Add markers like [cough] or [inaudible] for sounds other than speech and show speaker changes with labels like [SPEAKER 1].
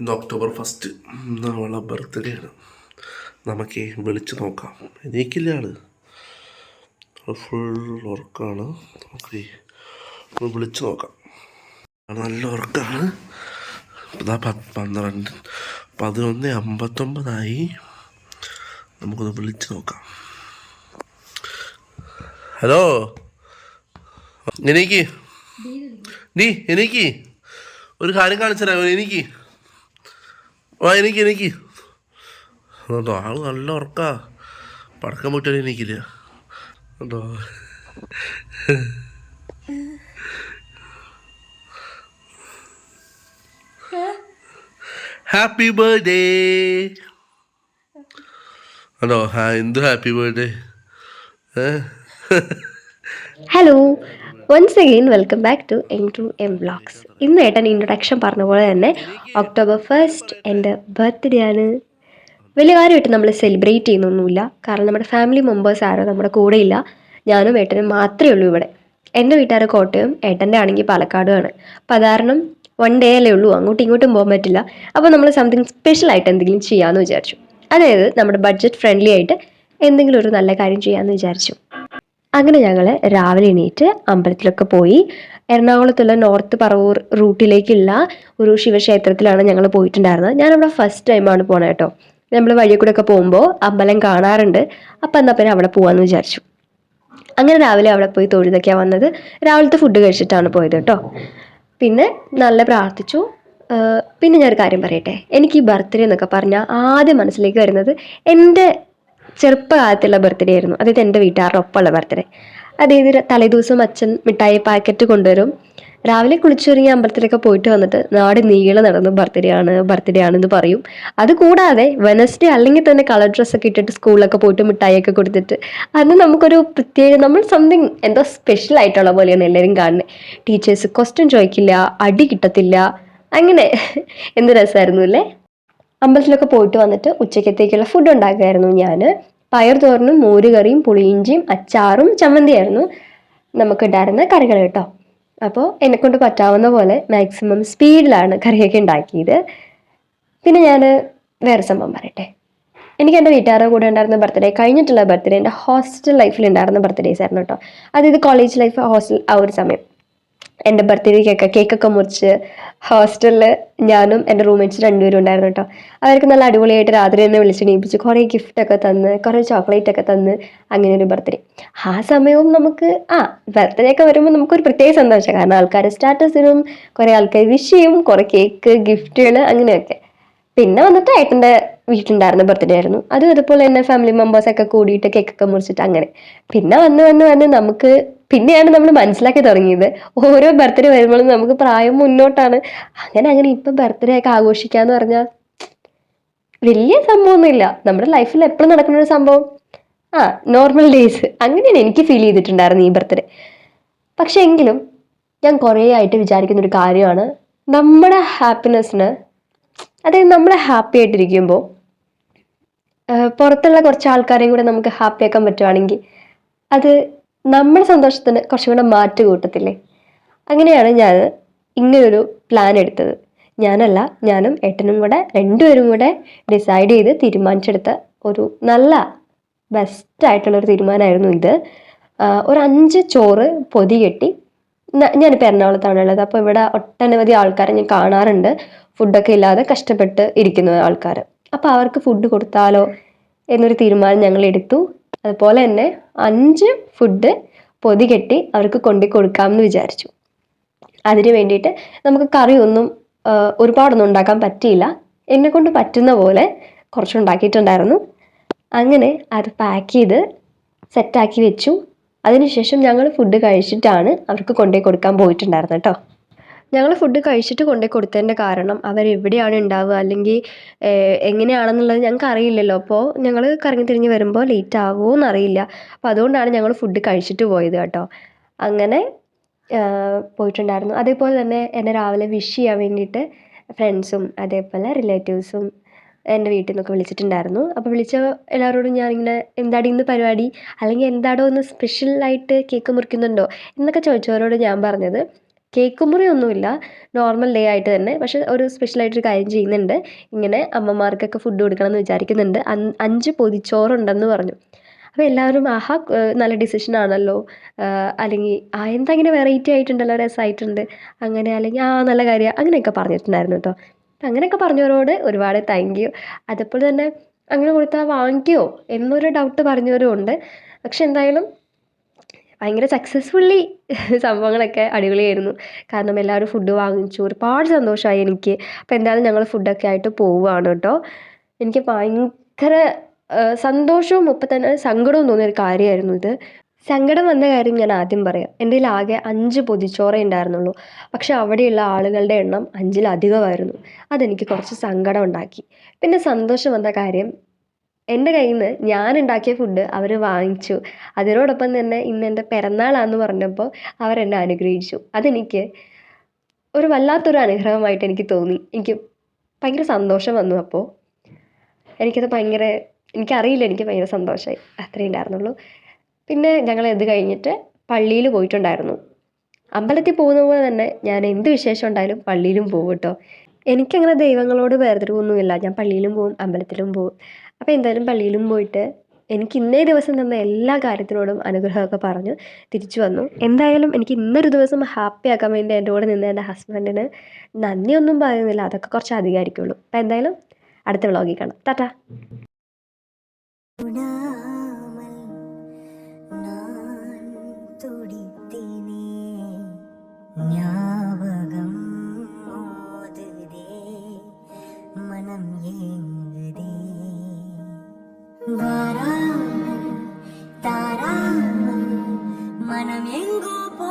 [SPEAKER 1] ഇന്ന് October first. അവളെ birthday ആണ്. നമുക്ക് വിളിച്ച് നോക്കാം. എനിക്കില്ല ആൾ? ഫുൾ ഉറക്കമാണ് നമുക്ക് വിളിച്ച് നോക്കാം. നല്ല ഉറക്കമാണ് ഇതാ പത്ത് പന്ത്രണ്ട് പതിനൊന്ന് അമ്പത്തൊമ്പതായി. നമുക്കൊന്ന് വിളിച്ച് നോക്കാം. ഹലോ? എനിക്ക് നീ എനിക്ക് ഒരു കാര്യം കാണിച്ചു തരാമോ എനിക്ക് ആ എനിക്ക് എനിക്ക് കേട്ടോ ആൾ നല്ല ഉറക്കാ. പടക്കം പൊട്ടാൻ എനിക്കില്ല കേട്ടോ ഹാപ്പി ബർത്ത്ഡേ എന്തോ ഹാ എന്ത് happy birthday
[SPEAKER 2] hello once again welcome back to M two M vlogs ഇന്ന് ഏട്ടൻ ഇൻട്രൊഡക്ഷൻ പറഞ്ഞ പോലെ തന്നെ ഒക്ടോബർ ഫസ്റ്റ് എന്റെ ബർത്ത്ഡേ ആണ്. വലിയ കാര്യമായിട്ട് നമ്മൾ സെലിബ്രേറ്റ് ചെയ്യുന്നൊന്നുമില്ല. കാരണം നമ്മുടെ ഫാമിലി മെമ്പേഴ്സ് ആരും നമ്മുടെ കൂടെ ഇല്ല. ഞാനും ഏട്ടനും മാത്രമേ ഉള്ളൂ ഇവിടെ. എന്റെ വീട്ടുകാർ കോട്ടയം ഏട്ടന്റെ ആണെങ്കിൽ പാലക്കാടുമാണ്. അപ്പം അതാരണം വൺ ഡേ അല്ലേ ഉള്ളൂ. അങ്ങോട്ടും ഇങ്ങോട്ടും പോകാൻ പറ്റില്ല. അപ്പോൾ നമ്മൾ സംതിങ് സ്പെഷ്യൽ ആയിട്ട് എന്തെങ്കിലും ചെയ്യാമെന്ന് വിചാരിച്ചു. അതായത് നമ്മുടെ ബഡ്ജറ്റ് ഫ്രണ്ട്ലി ആയിട്ട് എന്തെങ്കിലും ഒരു നല്ല കാര്യം ചെയ്യാമെന്ന് വിചാരിച്ചു. അങ്ങനെ ഞങ്ങൾ രാവിലെ എണീറ്റ് അമ്പലത്തിലൊക്കെ പോയി. എറണാകുളത്തുള്ള നോർത്ത് പറവൂർ റൂട്ടിലേക്കുള്ള ഒരു ശിവക്ഷേത്രത്തിലാണ് ഞങ്ങൾ പോയിട്ടുണ്ടായിരുന്നത്. ഞാനവിടെ ഫസ്റ്റ് ടൈമാണ് പോണത് കേട്ടോ. നമ്മൾ വഴിയിൽ കൂടെ ഒക്കെ പോകുമ്പോൾ അമ്പലം കാണാറുണ്ട്. അപ്പം എന്നാൽ പിന്നെ അവിടെ പോകാമെന്ന് വിചാരിച്ചു. അങ്ങനെ രാവിലെ അവിടെ പോയി തൊഴുതൊക്കെയാണ് വന്നത്. രാവിലത്തെ ഫുഡ് കഴിച്ചിട്ടാണ് പോയത് കേട്ടോ. പിന്നെ നല്ല പ്രാർത്ഥിച്ചു. പിന്നെ ഞാനൊരു കാര്യം പറയട്ടെ. എനിക്ക് ഈ ബർത്ത്ഡേ എന്നൊക്കെ പറഞ്ഞാൽ ആദ്യം മനസ്സിലേക്ക് വരുന്നത് എന്റെ ചെറുപ്പകാലത്തുള്ള ബർത്ത്ഡേ ആയിരുന്നു. അതായത് എന്റെ വീട്ടുകാരുടെ ഒപ്പമുള്ള ബർത്ത്ഡേ അതായത് തലേദിവസം അച്ഛൻ മിഠായി പാക്കറ്റ് കൊണ്ടുവരും. രാവിലെ കുളിച്ചൊരുങ്ങി അമ്പലത്തിലൊക്കെ പോയിട്ട് വന്നിട്ട് നാട് നീള നടന്നു ബർത്ത്ഡേ ആണ് ബർത്ത്ഡേ ആണെന്ന് പറയും. അത് കൂടാതെ വെനസ്ഡേ അല്ലെങ്കിൽ തന്നെ കളർ ഡ്രസ്സൊക്കെ ഇട്ടിട്ട് സ്കൂളിലൊക്കെ പോയിട്ട് മിഠായിയൊക്കെ കൊടുത്തിട്ട് അന്ന് നമുക്കൊരു പ്രത്യേക നമ്മൾ സംതിങ് എന്തോ സ്പെഷ്യൽ ആയിട്ടുള്ള പോലെയാണ് എല്ലാവരും കാണുന്നത് ടീച്ചേഴ്സ് ക്വസ്റ്റ്യൻ ചോദിക്കില്ല അടി കിട്ടത്തില്ല അങ്ങനെ. എന്ത് രസമായിരുന്നു അല്ലേ? അമ്പലത്തിലൊക്കെ പോയിട്ട് വന്നിട്ട് ഉച്ചക്കത്തേക്കുള്ള ഫുഡ് ഉണ്ടാക്കുമായിരുന്നു ഞാൻ പയർ തോരനും മോരുകറിയും പുളിയിഞ്ചിയും അച്ചാറും ചമ്മന്തിയായിരുന്നു നമുക്ക് ഉണ്ടായിരുന്ന കറികൾ കേട്ടോ. അപ്പോൾ എന്നെക്കൊണ്ട് പറ്റാവുന്ന പോലെ മാക്സിമം സ്പീഡിലാണ് കറിയൊക്കെ ഉണ്ടാക്കിയത്. പിന്നെ ഞാൻ വേറെ സംഭവം പറയട്ടെ. എനിക്ക് എന്റെ വീട്ടുകാരുടെ കൂടെ ഉണ്ടായിരുന്ന ബർത്ത്ഡേ കഴിഞ്ഞിട്ടുള്ള ബർത്ത്ഡേ എന്റെ ഹോസ്റ്റൽ ലൈഫിൽ ഉണ്ടായിരുന്ന ബർത്ത്ഡേസ് ആയിരുന്നു കേട്ടോ. അതായത് കോളേജ് ലൈഫ് ഹോസ്റ്റൽ ആ ഒരു സമയം. എന്റെ ബർത്ത്ഡേക്കൊക്കെ കേക്കൊക്കെ മുറിച്ച് ഹോസ്റ്റലിൽ ഞാനും എന്റെ റൂംമേറ്റ്സ് രണ്ടുപേരും ഉണ്ടായിരുന്നു കേട്ടോ. അവർക്ക് നല്ല അടിപൊളിയായിട്ട് രാത്രി തന്നെ വിളിച്ചെണീപ്പിച്ച് കുറേ ഗിഫ്റ്റൊക്കെ തന്ന് കുറേ ചോക്ലേറ്റ് ഒക്കെ തന്ന് അങ്ങനെ ഒരു ബർത്ത്ഡേ ആ സമയവും നമുക്ക് ആ ബർത്ത്ഡേ ഒക്കെ വരുമ്പോൾ നമുക്കൊരു പ്രത്യേക സന്തോഷം. കാരണം ആൾക്കാർ സ്റ്റാറ്റസ് ഇടും കുറേ ആൾക്കാർ വിഷ് ചെയ്യും കുറേ കേക്ക് ഗിഫ്റ്റുകൾ അങ്ങനെയൊക്കെ. പിന്നെ വന്നിട്ട് ഏട്ടന്റെ വീട്ടിലുണ്ടായിരുന്ന ബർത്ത്ഡേ ആയിരുന്നു. അതും അതുപോലെ തന്നെ ഫാമിലി മെമ്പേഴ്സൊക്കെ കൂടിയിട്ട് കേക്കൊക്കെ മുറിച്ചിട്ട് അങ്ങനെ. പിന്നെ വന്ന് വന്ന് വന്ന് നമുക്ക് പിന്നെയാണ് നമ്മൾ മനസ്സിലാക്കി തുടങ്ങിയത്. ഓരോ ബർത്ത്ഡേ വരുമ്പോഴും നമുക്ക് പ്രായം മുന്നോട്ടാണ്. അങ്ങനെ അങ്ങനെ ഇപ്പൊ ബർത്ത്ഡേ ഒക്കെ ആഘോഷിക്കാന്ന് പറഞ്ഞാൽ വലിയ സംഭവമൊന്നുമില്ല. നമ്മുടെ ലൈഫിൽ എപ്പോഴും നടക്കുന്ന ഒരു സംഭവം. ആ നോർമൽ ഡേയ്സ് അങ്ങനെയാണ് എനിക്ക് ഫീൽ ചെയ്തിട്ടുണ്ടായിരുന്നു ഈ ബർത്ത്ഡേ പക്ഷെ എങ്കിലും ഞാൻ കുറേ ആയിട്ട് വിചാരിക്കുന്ന ഒരു കാര്യമാണ്. നമ്മുടെ ഹാപ്പിനെസ്സിന് അതായത് നമ്മൾ ഹാപ്പി ആയിട്ടിരിക്കുമ്പോൾ പുറത്തുള്ള കുറച്ച് ആൾക്കാരെയും കൂടെ നമുക്ക് ഹാപ്പിയാക്കാൻ പറ്റുവാണെങ്കിൽ അത് നമ്മുടെ സന്തോഷത്തിന് കുറച്ചും കൂടെ മാറ്റ് കൂട്ടത്തില്ലേ? അങ്ങനെയാണ് ഞാൻ ഇങ്ങനൊരു പ്ലാൻ എടുത്തത്. ഞാനല്ല ഞാനും ഏട്ടനും കൂടെ രണ്ടുപേരും കൂടെ ഡിസൈഡ് ചെയ്ത് തീരുമാനിച്ചെടുത്ത ഒരു നല്ല ബെസ്റ്റ് ആയിട്ടുള്ളൊരു തീരുമാനമായിരുന്നു ഇത്. ഒരു അഞ്ച് ചോറ് പൊതി കെട്ടി. ഞാനിപ്പോൾ എറണാകുളത്താണ് ഉള്ളത്. അപ്പോൾ ഇവിടെ ഒട്ടനവധി ആൾക്കാരെ ഞാൻ കാണാറുണ്ട്. ഫുഡൊക്കെ ഇല്ലാതെ കഷ്ടപ്പെട്ട് ഇരിക്കുന്ന ആൾക്കാർ അപ്പോൾ അവർക്ക് ഫുഡ് കൊടുത്താലോ എന്നൊരു തീരുമാനം ഞങ്ങൾ എടുത്തു. അതുപോലെ തന്നെ അഞ്ച് ഫുഡ് പൊതി കെട്ടി അവർക്ക് കൊണ്ടു കൊടുക്കാമെന്ന് വിചാരിച്ചു. അതിനു വേണ്ടിയിട്ട് നമുക്ക് കറിയൊന്നും ഒരുപാടൊന്നും ഉണ്ടാക്കാൻ പറ്റിയില്ല. എന്നെ കൊണ്ട് പറ്റുന്ന പോലെ കുറച്ചുണ്ടാക്കിയിട്ടുണ്ടായിരുന്നു അങ്ങനെ അത് പാക്ക് ചെയ്ത് സെറ്റാക്കി വെച്ചു. അതിനുശേഷം ഞങ്ങൾ ഫുഡ് കഴിച്ചിട്ടാണ് അവർക്ക് കൊണ്ടുപോയി കൊടുക്കാൻ പോയിട്ടുണ്ടായിരുന്നു കേട്ടോ. ഞങ്ങൾ ഫുഡ് കഴിച്ചിട്ട് കൊണ്ടുപോയി കൊടുത്തതിന്റെ കാരണം അവരെവിടെയാണ് ഉണ്ടാവുക അല്ലെങ്കിൽ എങ്ങനെയാണെന്നുള്ളത് ഞങ്ങൾക്ക് അറിയില്ലല്ലോ. അപ്പോൾ ഞങ്ങൾ കറങ്ങി തിരിഞ്ഞ് വരുമ്പോൾ ലേറ്റ് ആകുമോ എന്നറിയില്ല. അപ്പോൾ അതുകൊണ്ടാണ് ഞങ്ങൾ ഫുഡ് കഴിച്ചിട്ട് പോയത് കേട്ടോ. അങ്ങനെ പോയിട്ടുണ്ടായിരുന്നു. അതേപോലെ തന്നെ എന്നെ രാവിലെ വിഷ് ചെയ്യാൻ വേണ്ടിയിട്ട് ഫ്രണ്ട്സും അതേപോലെ റിലേറ്റീവ്സും എന്റെ വീട്ടിൽ നിന്നൊക്കെ വിളിച്ചിട്ടുണ്ടായിരുന്നു. അപ്പോൾ വിളിച്ച എല്ലാവരോടും ഞാനിങ്ങനെ എന്താടി ഇന്ന് പരിപാടി? അല്ലെങ്കിൽ എന്താടോ ഒന്ന് സ്പെഷ്യലായിട്ട് കേക്ക് മുറിക്കുന്നുണ്ടോ? എന്നൊക്കെ ചോദിച്ചവരോട് ഞാൻ പറഞ്ഞത്. കേക്ക് മുറിയൊന്നുമില്ല നോർമൽ ഡേ ആയിട്ട് തന്നെ. പക്ഷെ ഒരു സ്പെഷ്യലായിട്ടൊരു കാര്യം ചെയ്യുന്നുണ്ട്. ഇങ്ങനെ അമ്മമാർക്കൊക്കെ ഫുഡ് കൊടുക്കണം എന്ന് വിചാരിക്കുന്നുണ്ട് അഞ്ച് പൊതിച്ചോറുണ്ടെന്ന് പറഞ്ഞു. അപ്പോൾ എല്ലാവരും ആഹാ നല്ല ഡിസിഷൻ ആണല്ലോ. അല്ലെങ്കിൽ ആ എന്താ ഇങ്ങനെ വെറൈറ്റി ആയിട്ടുണ്ടല്ലോ രസമായിട്ടുണ്ട് അങ്ങനെ അല്ലെങ്കിൽ ആ നല്ല കാര്യമാണ് അങ്ങനെയൊക്കെ പറഞ്ഞിട്ടുണ്ടായിരുന്നു കേട്ടോ അങ്ങനെയൊക്കെ പറഞ്ഞവരോട് ഒരുപാട് താങ്ക് യു അതേപോലെ തന്നെ അങ്ങനെ കൊടുത്താൽ വാങ്ങിക്കുമോ എന്നൊരു ഡൗട്ട് പറഞ്ഞവരും ഉണ്ട്. പക്ഷെ എന്തായാലും ഭയങ്കര സക്സസ്ഫുള്ളി [laughs] സംഭവങ്ങളൊക്കെ അടിപൊളിയായിരുന്നു. കാരണം എല്ലാവരും ഫുഡ് വാങ്ങിച്ചു. ഒരുപാട് സന്തോഷമായി എനിക്ക്. അപ്പോൾ എന്തായാലും ഞങ്ങൾ ഫുഡൊക്കെ ആയിട്ട് പോവുകയാണ് കേട്ടോ. എനിക്ക് ഭയങ്കര സന്തോഷവും ഒപ്പം തന്നെ സങ്കടവും തോന്നിയ ഒരു കാര്യമായിരുന്നു ഇത്. സങ്കടം വന്ന കാര്യം ഞാൻ ആദ്യം പറയാം. എന്റെ ആകെ അഞ്ച് പൊതിച്ചോറേ ഉണ്ടായിരുന്നുള്ളൂ. പക്ഷെ അവിടെയുള്ള ആളുകളുടെ എണ്ണം അഞ്ചിലധികമായിരുന്നു. അതെനിക്ക് കുറച്ച് സങ്കടം ഉണ്ടാക്കി. പിന്നെ സന്തോഷം വന്ന കാര്യം എന്റെ കയ്യിൽ നിന്ന് ഞാൻ ഉണ്ടാക്കിയ ഫുഡ് അവർ വാങ്ങിച്ചു. അതിനോടൊപ്പം തന്നെ ഇന്ന് എന്റെ പിറന്നാളാന്ന് പറഞ്ഞപ്പോൾ അവരെന്നെ അനുഗ്രഹിച്ചു. അതെനിക്ക് ഒരു വല്ലാത്തൊരു അനുഗ്രഹമായിട്ട് എനിക്ക് തോന്നി. എനിക്ക് ഭയങ്കര സന്തോഷം വന്നു അപ്പോൾ എനിക്കത് ഭയങ്കര എനിക്കറിയില്ല എനിക്ക് ഭയങ്കര സന്തോഷമായി അത്രയേ ഉണ്ടായിരുന്നുള്ളൂ. പിന്നെ ഞങ്ങൾ ഇത് കഴിഞ്ഞിട്ട് പള്ളിയിൽ പോയിട്ടുണ്ടായിരുന്നു. അമ്പലത്തിൽ പോകുന്ന പോലെ തന്നെ ഞാൻ എന്ത് വിശേഷം ഉണ്ടായാലും പള്ളിയിലും പോകും കേട്ടോ. എനിക്കങ്ങനെ ദൈവങ്ങളോട് വേർതിരിവൊന്നുമില്ല. ഞാൻ പള്ളിയിലും പോകും അമ്പലത്തിലും പോകും. അപ്പോൾ എന്തായാലും പള്ളിയിലും പോയിട്ട് എനിക്ക് ഇന്നേ ദിവസം തന്ന എല്ലാ കാര്യത്തിനോടും അനുഗ്രഹമൊക്കെ പറഞ്ഞു തിരിച്ചു വന്നു. എന്തായാലും എനിക്ക് ഇന്നൊരു ദിവസം ഹാപ്പി ആക്കാൻ വേണ്ടി എന്റെ കൂടെ നിന്ന് എന്റെ ഹസ്ബൻഡിന് നന്ദിയൊന്നും പറയുന്നില്ല അതൊക്കെ കുറച്ച് അധികമായിരിക്കുള്ളൂ അപ്പോൾ എന്തായാലും അടുത്ത വ്ളോഗിൽ കാണാം. ടാറ്റാ.
[SPEAKER 3] മനമെങ്കു പോ